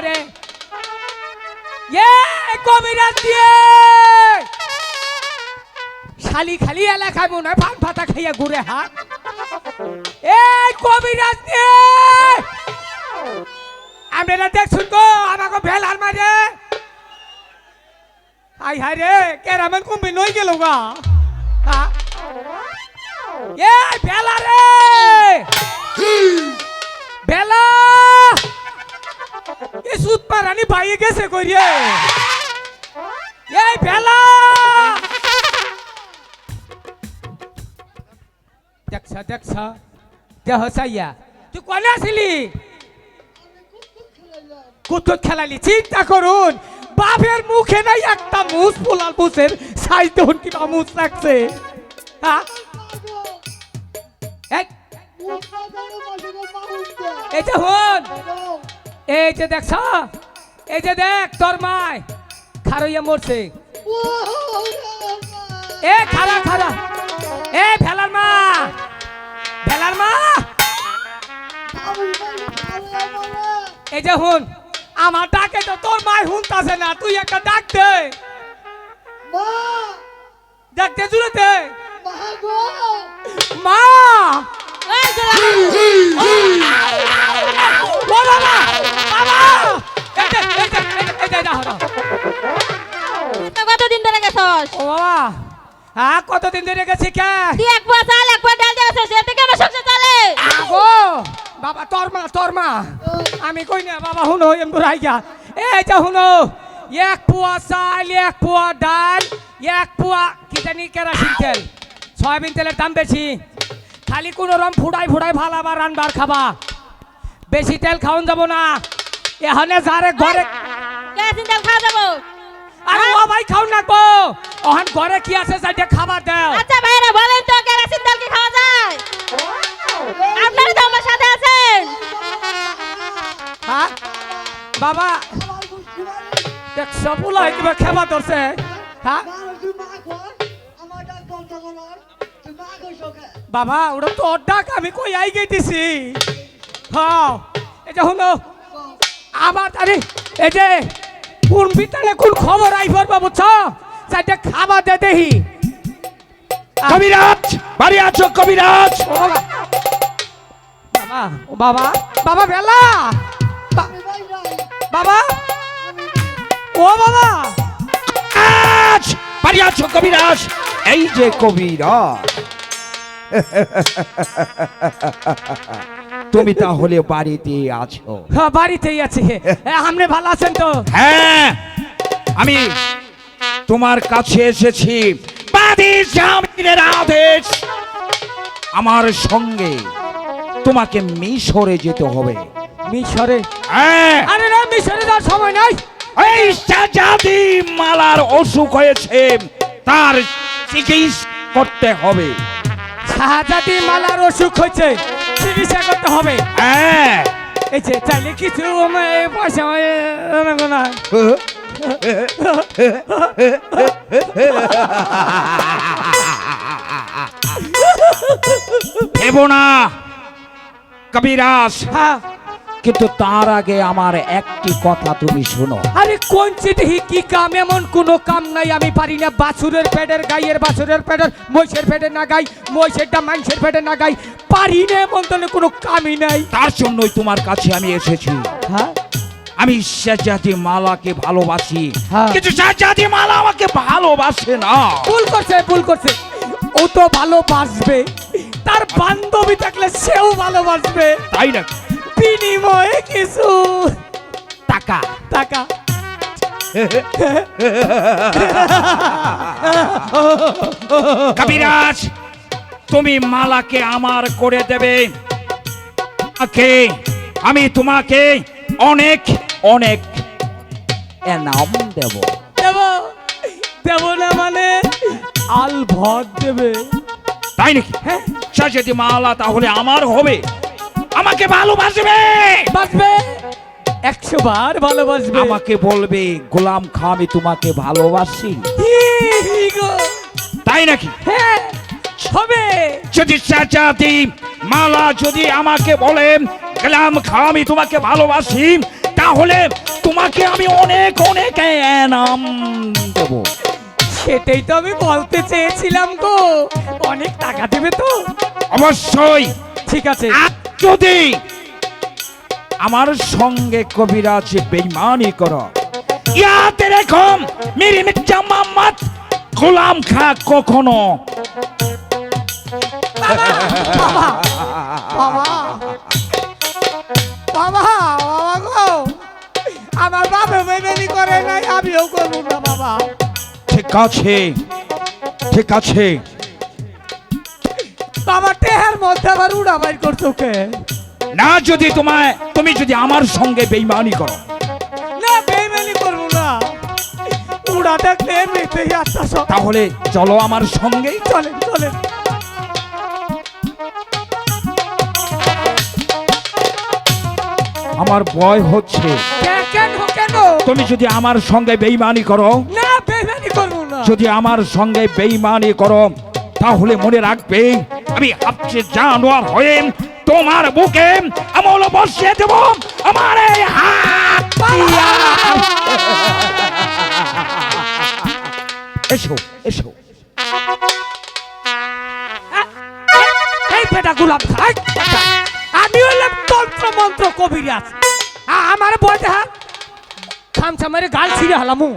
করে এ কবিরাজ দিয়ে। শালি খালি এলাকায় মনে হয় পান পাতা খাইয়া ঘুরে হাত এই কবিরাজ দিয়ে। আমরা দেখছুন তো আমাকে ভেলার মাঝে আই হায় রে কেরামেন কমবে নই গেল গা। হ্যাঁ এ, ভেলা রে। গেছে করিয়ে। এই ভেলা দেখছা দেখছা। দেহ চাইয়া তুই কোনে আসিলি? কুতুত খেলালি চিন্তা করুন। বাপের মুখে নাই একটা মুস পোলাল মুসের সাইজ দেখুন কিবা মুস এই, এই যে হন। এই যে দেখছ। এই যে দেখ তোর মায়। খারইয়া মরছে। এ খারা খারা এ ভেলার মা। ভেলার মা। এই যে হুন আমার ডাকে তো তোর মায় হুনতাছে না তুই একটা ডাক দে। ডাক দে জুড়ে দে মা। হ্যাঁ কতদিন ধরে গেছি কে? তুই এক পোয়া চাল এক পোয়া ডাল দিয়েছিস এতে কেন সংসার চলে। আগো বাবা তোর মা তোর মা। আমি কই না বাবা হুনো এম রাই গা এই যে হুনো এক পোয়া চাল এক পোয়া ডাল এক পোয়া কি জানি কেরাসিন তেল। সয়াবিন তেলের দাম বেশি। খালি কোনো রকম ফুড়াই ফুড়াই ভালাবার রানবার খাবা। বেশি তেল খাওয়ান যাব না। এখানে যারে ঘরে কেরাসিন তেল খাওয়া যাব। আরে ও ভাই খাও না গো ঘরে কি আছে যাইতে খাবার দাও। আচ্ছা ভাইরা বলেন তো কেরাসিন তেল কি খাওয়া যায়? আপনারা তো আমার সাথে আছেন। হ্যাঁ? বাবা দেখ সবুলা কিবা খেবা ধরছে। হ্যাঁ? বাবা ওটা তো ওর ডাক আমি কই আই গেতেছি হ্যাঁ এই যে শুনো আবার আরে এই যে কোন বিতালে কোন খবর আই পড়বা বুঝছ? চাইতে খাবার দে দেহি। কবিরাজ বাড়ি আছো কবিরাজ। বাবা। বাবা ও বাবা বাবা বেলা। বাবা। ও বাবা। আজ বাড়ি আছো কবিরাজ। এই যে কবিরাজ। তুমি তাহলে বাড়িতে আছো। হ্যাঁ বাড়িতেই আছি। আপনি ভালো আছেন তো? হ্যাঁ। আমি তোমার কাছে এসেছি। আদেশ। আমার সঙ্গে তোমাকে মিশরে যেতে হবে। মিশরে? হ্যাঁ। আরে না মিশরে যাওয়ার সময় নাই। এই জাতি মালার অসুখ হয়েছে। তার চিকিৎসা করতে হবে। শাহজাদি মালার অসুখ হয়েছে চিকিৎসা করতে হবে। হ্যাঁ। এই যে চাইলে কিছু পয়সা উম, না। কবিরাজ। হ্যাঁ। কিন্তু তার আগে আমার একটি কথা তুমি শোনো। আরে কোন চিঠি কি কাম? এমন কোনো কাম নাই আমি পারি না। বাছুরের পেটের গাইয়ের বাছুরের পেটের মহিষের পেটে না গাই মহিষেরটা মাংসের পেটে না গাই। পারি না এমন তো কোনো কামই নাই। তার জন্যই তোমার কাছে আমি এসেছি। হ্যাঁ। আমি শেজাদি মালাকে ভালোবাসি। হ্যাঁ। কিন্তু শেজাদি মালা আমাকে ভালোবাসে না। ভুল করছে ভুল করছে। ও তো ভালোবাসবে। তার বান্ধবী থাকলে সেও ভালোবাসবে। তাই না বিনিময়ে কিছু। টাকা। টাকা। কবিরাজ তুমি মালাকে আমার করে দেবে। আমি তোমাকে অনেক অনেক। এনাম দেব। দেব। দেব না মানে আল ভর দেবে। তাই নাকি? হ্যাঁ। যদি মালা তাহলে আমার হবে। আমাকে ভালোবাসবে। বাসবে একশো বার ভালোবাসবে। আমাকে বলবে গোলাম খা আমি তোমাকে ভালোবাসি। তাই নাকি? হ্যাঁ হবে যদি চাচাতি মালা যদি আমাকে বলে গেলাম খা আমি তোমাকে ভালোবাসি তাহলে তোমাকে আমি অনেক অনেক এনাম দেব। সেটাই তো আমি বলতে চেয়েছিলাম গো। অনেক টাকা দেবে তো? অবশ্যই। ঠিক আছে। যদি আমার সঙ্গে কবিরাজ বেইমানি কর ইয়াতে রেখো মেরি মির্জা মোহাম্মদ গোলাম খা কখনো। বাবা! বাবা! বাবা! আমার বাবা বেবেনি করে নাই আমিও করব না বাবা। ঠিক আছে ঠিক আছে। বাবা টেহার মধ্যে আবার উড়া বাইর করছ কে? না যদি তোমায় তুমি যদি আমার সঙ্গে বেইমানি করো। না বেইমানি করব না। উড়া দেখলে এমনিতেই সব। তাহলে চলো আমার সঙ্গেই চলেন চলেন। আমার ভয় হচ্ছে। তুমি যদি আমার সঙ্গে বেইমানি করো না বেইমানি করব না। যদি আমার সঙ্গে বেইমানি করো তাহলে মনে রাখবে আমি হাফছে জানোয়ার হয়ে তোমার বুকে আমল বসিয়ে দেব আমার এই হাত। এসো এসো। এই বেটা গোলাপ খাই। আমি হলাম তন্ত্র মন্ত্র কবিরাজ আমার বয়টা খামছা মারে গাল ছিঁড়ে হালামু